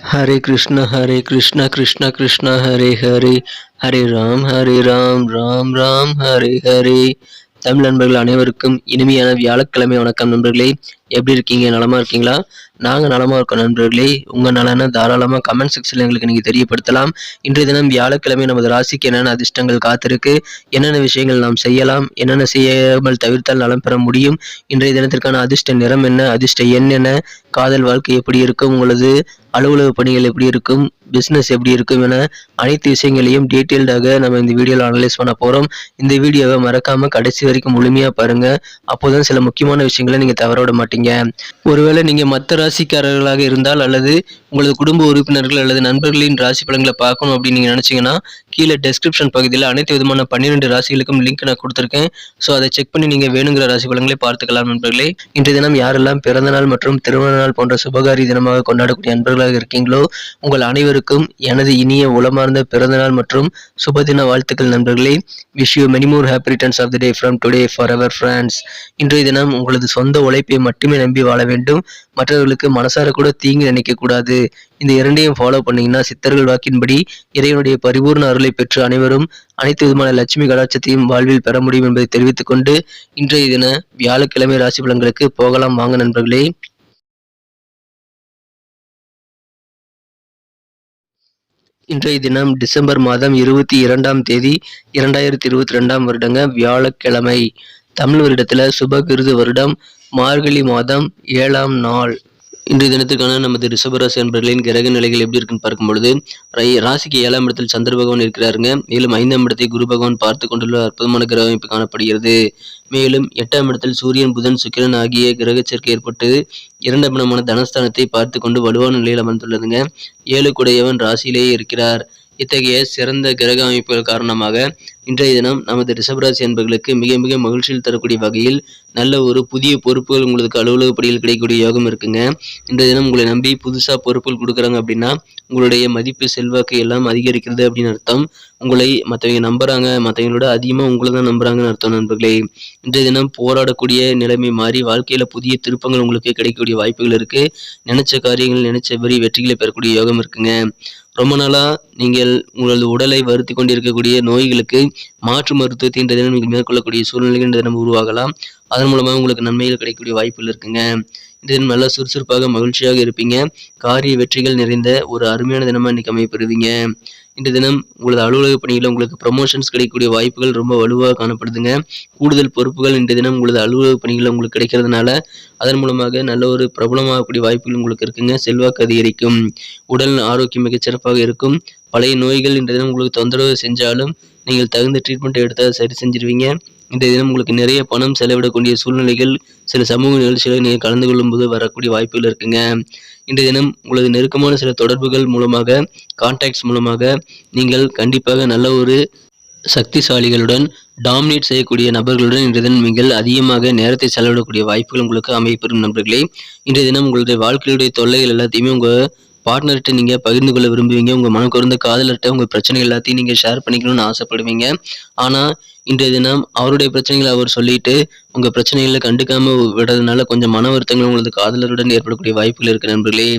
ஹரே கிருஷ்ண ஹரே கிருஷ்ண கிருஷ்ண கிருஷ்ண ஹரே ஹரே ஹரே ராம் ஹரே ராம் ராம் ராம் ஹரே ஹரே தமிழ் நண்பர்கள் அனைவருக்கும் இனிமையான வியாழக்கிழமை வணக்கம் நண்பர்களே. எப்படி இருக்கீங்க? நலமா இருக்கீங்களா? நாங்கள் நலமாக இருக்கோம் நண்பர்களே. உங்கள் நலனை தாராளமாக கமெண்ட் செக்ஷனில் எங்களுக்கு நீங்கள் தெரியப்படுத்தலாம். இன்றைய தினம் வியாழக்கிழமை நமது ராசிக்கு என்னென்ன அதிர்ஷ்டங்கள் காத்திருக்கு என்னென்ன விஷயங்கள் நாம் செய்யலாம் என்னென்ன செய்யாமல் தவிர்த்தால் நலம் பெற முடியும் இன்றைய தினத்திற்கான அதிர்ஷ்ட நிறம் என்ன அதிர்ஷ்ட எண் என்ன காதல் வாழ்க்கை எப்படி இருக்கும் உங்களது அலுவலக பணிகள் எப்படி இருக்கும் பிஸ்னஸ் எப்படி இருக்கும் என அனைத்து விஷயங்களையும் டீட்டெயில்டாக நம்ம இந்த வீடியோவில் அனலைஸ் பண்ண போகிறோம் இந்த வீடியோவை மறக்காமல் கடைசி வரைக்கும் முழுமையாக பாருங்க. அப்போதான் சில முக்கியமான விஷயங்களை நீங்கள் தவற விட மாட்டீங்க. ஒருவேளை நீங்கள் மற்ற ராசிக்காரர்களாக இருந்தால் அல்லது உங்களது குடும்ப உறுப்பினர்கள் அல்லது நண்பர்களின் ராசி பலன்களை பார்க்கணும் அப்படின்னு நீங்கள் நினச்சிங்கன்னா கீழே டெஸ்கிரிப்ஷன் பகுதியில் அனைத்து விதமான பன்னிரெண்டு ராசிகளுக்கும் லிங்க் நான் கொடுத்துருக்கேன். ஸோ அதை செக் பண்ணி நீங்கள் வேணுங்கிற ராசி பலன்களை பார்த்துக்கலாம் நண்பர்களே. இன்றைய தினம் யாரெல்லாம் பிறந்த நாள் மற்றும் திருமண நாள் போன்ற சுபகாரி தினமாக கொண்டாடக்கூடிய நண்பர்களாக இருக்கீங்களோ உங்கள் அனைவருக்கும் எனது இனிய உளமார்ந்த பிறந்த நாள் மற்றும் சுபதின வாழ்த்துக்கள் நண்பர்களே. Wish you many more happy returns of the day from today for our friends இன்றைய தினம் உங்களது சொந்த உழைப்பை மட்டுமே நம்பி வாழ வேண்டும். மற்றவர்களுக்கு மனசார கூட தீங்கு நினைக்க கூடாது இந்த இரண்டையும் ஃபாலோ பண்ணீங்கன்னா சித்தர்கள் வாக்கின்படி இறைவனுடைய பரிபூர்ண அருளை பெற்று அனைவரும் அனைத்து விதமான லட்சுமி கடாட்சத்தையும் வாழ்வில் பெற முடியும் என்பதை தெரிவித்துக் கொண்டு இன்றைய தின வியாழக்கிழமை ராசி பலன்களுக்கு போகலாம். வாங்க நண்பர்களே. இன்றைய தினம் டிசம்பர் மாதம் இருபத்தி இரண்டாம் தேதி இரண்டாயிரத்தி இருபத்தி ரெண்டாம் வருடங்க வியாழக்கிழமை. தமிழ் வருடத்துல சுபகிருது வருடம். மார்கழி மாதம் ஏழாம் நாள். இன்றைய தினத்திற்கான நமது ரிஷபராசி அன்பர்களின் கிரக நிலைகள் எப்படி இருக்குன்னு பார்க்கும்பொழுது ராசிக்கு ஏழாம் இடத்தில் சந்திர பகவான் இருக்கிறாருங்க. மேலும் ஐந்தாம் இடத்தை குரு பகவான் பார்த்து கொண்டுள்ள அற்புதமான கிரக அமைப்பு காணப்படுகிறது. மேலும் எட்டாம் இடத்தில் சூரியன் புதன் சுக்கிரன் ஆகிய கிரக சேர்க்கை ஏற்பட்டு இரண்டாம் இடமான தனஸ்தானத்தை பார்த்து கொண்டு வலுவான நிலையில் அமர்ந்துள்ளதுங்க. ஏழு குடையவன் ராசியிலேயே இருக்கிறார். இத்தகைய சிறந்த கிரக அமைப்புகள் காரணமாக இன்றைய தினம் நமது ரிஷபராசி என்பர்களுக்கு மிக மிக மகிழ்ச்சியில் தரக்கூடிய வகையில் நல்ல ஒரு புதிய பொறுப்புகள் உங்களுக்கு அலுவலக படியில் கிடைக்கக்கூடிய யோகம் இருக்குங்க. இன்றைய தினம் உங்களை நம்பி புதுசாக பொறுப்புகள் கொடுக்குறாங்க அப்படின்னா உங்களுடைய மதிப்பு செல்வாக்கு எல்லாம் அதிகரிக்கிறது அப்படின்னு அர்த்தம். உங்களை மற்றவங்க நம்புறாங்க மற்றவங்களோட அதிகமாக உங்களை தான் நம்புறாங்கன்னு அர்த்தம் நண்பர்களே. இன்றைய தினம் போராடக்கூடிய நிலைமை மாறி வாழ்க்கையில் புதிய திருப்பங்கள் உங்களுக்கு கிடைக்கக்கூடிய வாய்ப்புகள் இருக்கு. நினைச்ச காரியங்கள் நினைச்சபடி வெற்றிகளை பெறக்கூடிய யோகம் இருக்குங்க. ரொம்ப நாளாக நீங்கள் உங்களது உடலை வருத்தி கொண்டிருக்கக்கூடிய நோய்களுக்கு மாற்று மருத்துவத்தை தினம் நீங்கள் மேற்கொள்ளக்கூடிய சூழ்நிலைகள் இன்றைய தினம் உருவாகலாம். அதன் மூலமாக உங்களுக்கு நன்மைகள் கிடைக்கக்கூடிய வாய்ப்புகள் இருக்குங்க. இந்த தினம் நல்லா சுறுசுறுப்பாக மகிழ்ச்சியாக இருப்பீங்க. காரிய வெற்றிகள் நிறைந்த ஒரு அருமையான தினமா இன்னைக்கு அமைப்பெறுவீங்க இந்த தினம் உங்களது அலுவலக பணியில் உங்களுக்கு ப்ரமோஷன்ஸ் கிடைக்கக்கூடிய வாய்ப்புகள் ரொம்ப வலுவாக காணப்படுதுங்க. கூடுதல் பொறுப்புகள் இந்த தினம் உங்களது அலுவலக பணிகளில் உங்களுக்கு கிடைக்கிறதுனால அதன் மூலமாக நல்ல ஒரு பிரபலமாகக்கூடிய வாய்ப்புகள் உங்களுக்கு இருக்குங்க. செல்வாக்கு அதிகரிக்கும். உடல் ஆரோக்கியம் மிகச்சிறப்பாக இருக்கும். பழைய நோய்கள் இந்த தினம் உங்களுக்கு தொந்தரவு செஞ்சாலும் நீங்கள் தகுந்த ட்ரீட்மெண்ட் எடுத்தால் சரி செஞ்சிருவீங்க. இந்த தினம் உங்களுக்கு நிறைய பணம் செலவிடக்கூடிய சூழ்நிலைகள் சில சமூக நிகழ்ச்சிகளை நீங்கள் கலந்து கொள்ளும்போது வரக்கூடிய வாய்ப்புகள் இருக்குங்க. இன்றைய தினம் உங்களது நெருக்கமான சில தொடர்புகள் மூலமாக கான்டாக்ட்ஸ் மூலமாக நீங்கள் கண்டிப்பாக நல்ல ஒரு சக்திசாலிகளுடன் டாமினேட் செய்யக்கூடிய நபர்களுடன் இன்றைய தினம் நீங்கள் அதிகமாக நேரத்தை செலவிடக்கூடிய வாய்ப்புகள் உங்களுக்கு அமைப்பெறும் நண்பர்களே. இன்றைய தினம் உங்களுடைய வாழ்க்கையுடைய தொல்லைகள் எல்லாத்தையுமே உங்கள் பார்ட்னர்கிட்ட நீங்கள் பகிர்ந்து கொள்ள விரும்புவீங்க. உங்கள் மனம் குறைந்த காதலர்கிட்ட உங்கள் பிரச்சனைகள் எல்லாத்தையும் நீங்கள் ஷேர் பண்ணிக்கணும்னு ஆசைப்படுவீங்க. ஆனால் இன்றைய தினம் அவருடைய பிரச்சனைகளை அவர் சொல்லிட்டு உங்கள் பிரச்சனைகளை கண்டுக்காம விடுறதுனால கொஞ்சம் மன வருத்தங்கள் உங்களது காதலருடன் ஏற்படக்கூடிய வாய்ப்புகள் இருக்கு நண்பர்களே.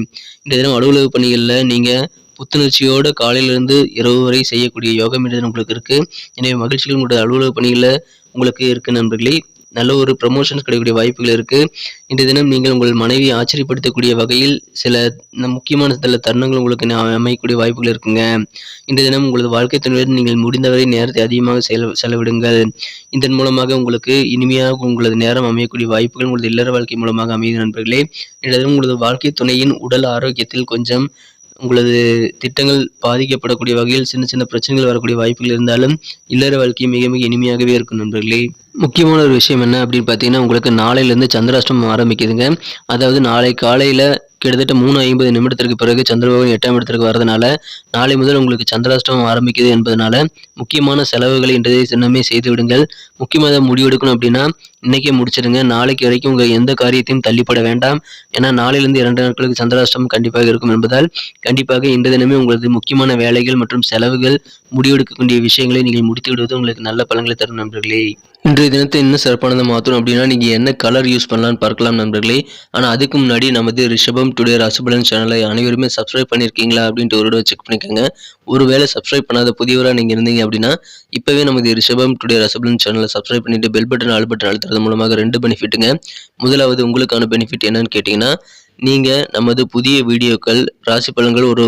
இன்றைய தினம் அலுவலக பணிகளில் நீங்கள் புத்துணர்ச்சியோடு காலையிலிருந்து இரவு வரை செய்யக்கூடிய யோகம் இன்றைய தினம் உங்களுக்கு இருக்குது எனவே மகிழ்ச்சிகள் உங்களுடைய அலுவலக பணிகளில் உங்களுக்கு இருக்குது நண்பர்களே. நல்ல ஒரு ப்ரமோஷன்ஸ் கிடைக்கக்கூடிய வாய்ப்புகள் இருக்கு. இன்றைய தினம் நீங்கள் உங்கள் மனைவியை ஆச்சரியப்படுத்தக்கூடிய வகையில் சில முக்கியமான சில தருணங்கள் உங்களுக்கு அமைக்கக்கூடிய அமையக்கூடிய வாய்ப்புகள் இருக்குங்க. இன்றைய தினம் உங்களது வாழ்க்கை துணையுடன் நீங்கள் முடிந்தவரை நேரத்தை அதிகமாக செல செலவிடுங்கள். இதன் மூலமாக உங்களுக்கு இனிமையாக உங்களது நேரம் அமையக்கூடிய வாய்ப்புகள் உங்களது இல்லற வாழ்க்கை மூலமாக அமையும் நண்பர்களே. இன்றைய தினம் உங்களது வாழ்க்கை துணையின் உடல் ஆரோக்கியத்தில் கொஞ்சம் உங்களது திட்டங்கள் பாதிக்கப்படக்கூடிய வகையில் சின்ன சின்ன பிரச்சனைகள் வரக்கூடிய வாய்ப்புகள் இருந்தாலும் இல்லற வாழ்க்கை மிக மிக இனிமையாகவே இருக்கும் நண்பர்களே. முக்கியமான ஒரு விஷயம் என்ன அப்படின்னு பார்த்தீங்கன்னா உங்களுக்கு நாளையிலேருந்து சந்திராஷ்டமம் ஆரம்பிக்குதுங்க. அதாவது நாளை காலையில் கிட்டத்தட்ட மூணு ஐம்பது நிமிடத்திற்கு பிறகு சந்திரபகவான் எட்டாம் இடத்திற்கு வரதுனால நாளை முதல் உங்களுக்கு சந்திராஷ்டமம் ஆரம்பிக்குது என்பதனால முக்கியமான செலவுகளை இன்றைய தினமே செய்து விடுங்கள். முக்கியமாக முடிவெடுக்கணும் அப்படின்னா இன்றைக்கே முடிச்சிடுங்க. நாளைக்கு வரைக்கும் உங்கள் எந்த காரியத்தையும் தள்ளிப்பட வேண்டாம். ஏன்னா நாளையிலிருந்து இரண்டு நாட்களுக்கு சந்திராஷ்டமம் கண்டிப்பாக இருக்கும் என்பதால் கண்டிப்பாக இந்த தினமே உங்களது முக்கியமான வேலைகள் மற்றும் செலவுகள் முடிவெடுக்கக்கூடிய விஷயங்களை நீங்கள் முடித்து விடுவது உங்களுக்கு நல்ல பலன்களை தரும் நண்பர்களே. இன்றைய தினத்தை இன்னும் சிறப்பானதை மாற்றணும் அப்படின்னா நீங்கள் என்ன கலர் யூஸ் பண்ணலாம்னு பார்க்கலாம் நண்பர்களே. ஆனால் அதுக்கு முன்னாடி நமது ரிஷபம் டுடே ராசிபலன் சேனலை அனைவருமே சப்ஸ்கிரைப் பண்ணியிருக்கீங்களா அப்படின்ட்டு ஒரு செக் பண்ணிக்கோங்க. ஒருவேளை சப்ஸ்கிரைப் பண்ணாத புதியவராக நீங்கள் இருந்தீங்க அப்படின்னா இப்போவே நமது ரிஷபம் டுடே ரசபலன் சேனலை சப்ஸ்கிரைப் பண்ணிட்டு பெல் பட்டன் ஆல் பட்டன் அழுத்துறது மூலமாக ரெண்டு பெனிஃபிட்டுங்க முதலாவது உங்களுக்கான பெனிஃபிட் என்னன்னு கேட்டிங்கன்னா நீங்கள் நமது புதிய வீடியோக்கள் ராசி பலன்கள் ஒரு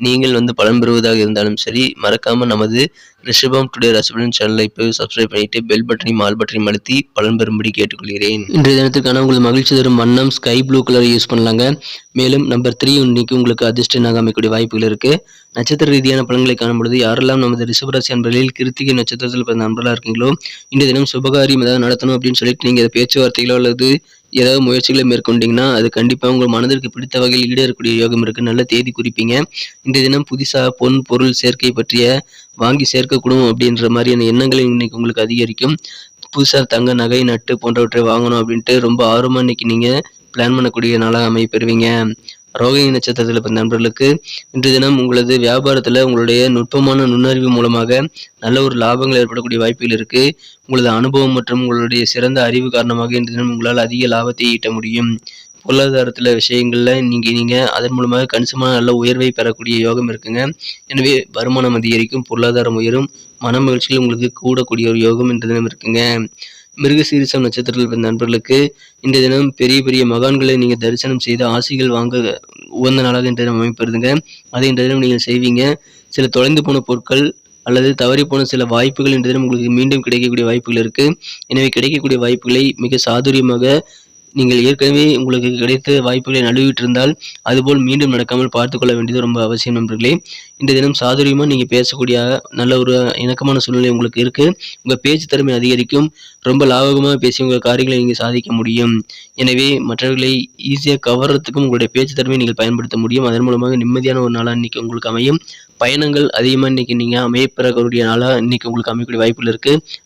நீங்கள் வந்து பலன் பெறுவதாக இருந்தாலும் சரி மறக்காமல் நமது ரிஷபம் டுடே ரசபலன் சேனலை இப்போ சப்ஸ்கிரைப் பண்ணிட்டு பெல் பட்டனையும் ஆல் பட்டனையும் அழுத்தி பலன் பெறும்படி கேட்டுக்கொள்கிறேன். இன்றைய தினத்துக்கான உங்களுக்கு மகிழ்ச்சி தரும் வண்ணம் ஸ்கை ப்ளூ கலர் யூஸ் பண்ணலாங்க. மேலும் நம்பர் த்ரீ இன்னைக்கு உங்களுக்கு அதிர்ஷ்டனாக அமைக்கக்கூடிய வாய்ப்புகள் இருக்கு. நட்சத்திர ரீதியான பலன்களை காணும் பொழுது யாரெல்லாம் நமது ரிஷபராசி அன்பர்களில் கிருத்திகை நட்சத்திரத்தில் பிறந்த நண்பர்களாக இருக்கீங்களோ இன்றைய தினம் சுபகாரியம் ஏதாவது நடத்தணும் அப்படின்னு சொல்லிட்டு நீங்கள் பேச்சுவார்த்தைகளோ அல்லது ஏதாவது முயற்சிகளை மேற்கொண்டீங்கன்னா அது கண்டிப்பாக உங்கள் மனதிற்கு பிடித்த வகையில் ஈடேறக்கூடிய யோகம் இருக்குது நல்ல தேதி குறிப்பீங்க. இந்த தினம் புதுசாக பொன் பொருள் சேர்க்கை பற்றிய வாங்கி சேர்க்கக்கூடும் அப்படின்ற மாதிரியான எண்ணங்கள் இன்னைக்கு உங்களுக்கு அதிகரிக்கும். புதுசாக தங்க நகை நட்டு போன்றவற்றை வாங்கணும் அப்படின்ட்டு ரொம்ப ஆர்வமாக இன்னைக்கு நீங்கள் பிளான் பண்ணக்கூடிய நாளாக அமைப்பெறுவீங்க ரோகிணி நட்சத்திரத்தில் பிறந்த நண்பர்களுக்கு இன்று தினம் உங்களது வியாபாரத்தில் உங்களுடைய நுட்பமான நுண்ணறிவு மூலமாக நல்ல ஒரு லாபங்கள் ஏற்படக்கூடிய வாய்ப்புகள் இருக்கு. உங்களது அனுபவம் மற்றும் உங்களுடைய சிறந்த அறிவு காரணமாக இன்று தினம் உங்களால் அதிக லாபத்தை ஈட்ட முடியும். பொருளாதாரத்தில் விஷயங்களில் நீங்கள் நீங்கள் அதன் மூலமாக கணிசமான நல்ல உயர்வை பெறக்கூடிய யோகம் இருக்குங்க. எனவே வருமானம் அதிகரிக்கும் பொருளாதாரம் உயரும் மன மகிழ்ச்சியில் உங்களுக்கு கூடக்கூடிய ஒரு யோகம் இன்று தினம் இருக்குங்க. மிருகசீரிசம் நட்சத்திரத்தில் பிறந்த நண்பர்களுக்கு இந்த தினம் பெரிய பெரிய மகான்களை நீங்கள் தரிசனம் செய்து ஆசைகள் வாங்க உகந்த நாளாக இன்றைய தினம் அமைப்பிருதுங்க அதை இன்றைய தினம் நீங்கள் செய்வீங்க. சில தொலைந்து போன பொருட்கள் அல்லது தவறி போன சில வாய்ப்புகள் இன்றைய தினம் உங்களுக்கு மீண்டும் கிடைக்கக்கூடிய வாய்ப்புகள் இருக்குது எனவே கிடைக்கக்கூடிய வாய்ப்புகளை மிக சாதுரியமாக நீங்கள் ஏற்கனவே உங்களுக்கு கிடைத்த வாய்ப்புகளை நழுவிட்டிருந்தால் அதுபோல் மீண்டும் நடக்காமல் பார்த்துக்கொள்ள வேண்டியது ரொம்ப அவசியம் நண்பர்களே. இந்த தினம் சாதுரியமாக நீங்கள் பேசக்கூடிய நல்ல ஒரு இணக்கமான சூழ்நிலை உங்களுக்கு இருக்குது உங்கள் பேச்சு திறமை அதிகரிக்கும். ரொம்ப லாபகமாக பேசி உங்கள் காரியங்களை நீங்கள் சாதிக்க முடியும். எனவே மற்றவர்களை ஈஸியாக கவர்றதுக்கும் உங்களுடைய பேச்சு திறமையை நீங்கள் பயன்படுத்த முடியும். அதன் மூலமாக நிம்மதியான ஒரு நாளாக இன்றைக்கி உங்களுக்கு அமையும். பயணங்கள் அதிகமாக இன்றைக்கி நீங்கள் அமையப்பெறக்கூடிய நாளாக இன்றைக்கி உங்களுக்கு அமைக்கக்கூடிய வாய்ப்புகள் இருக்குது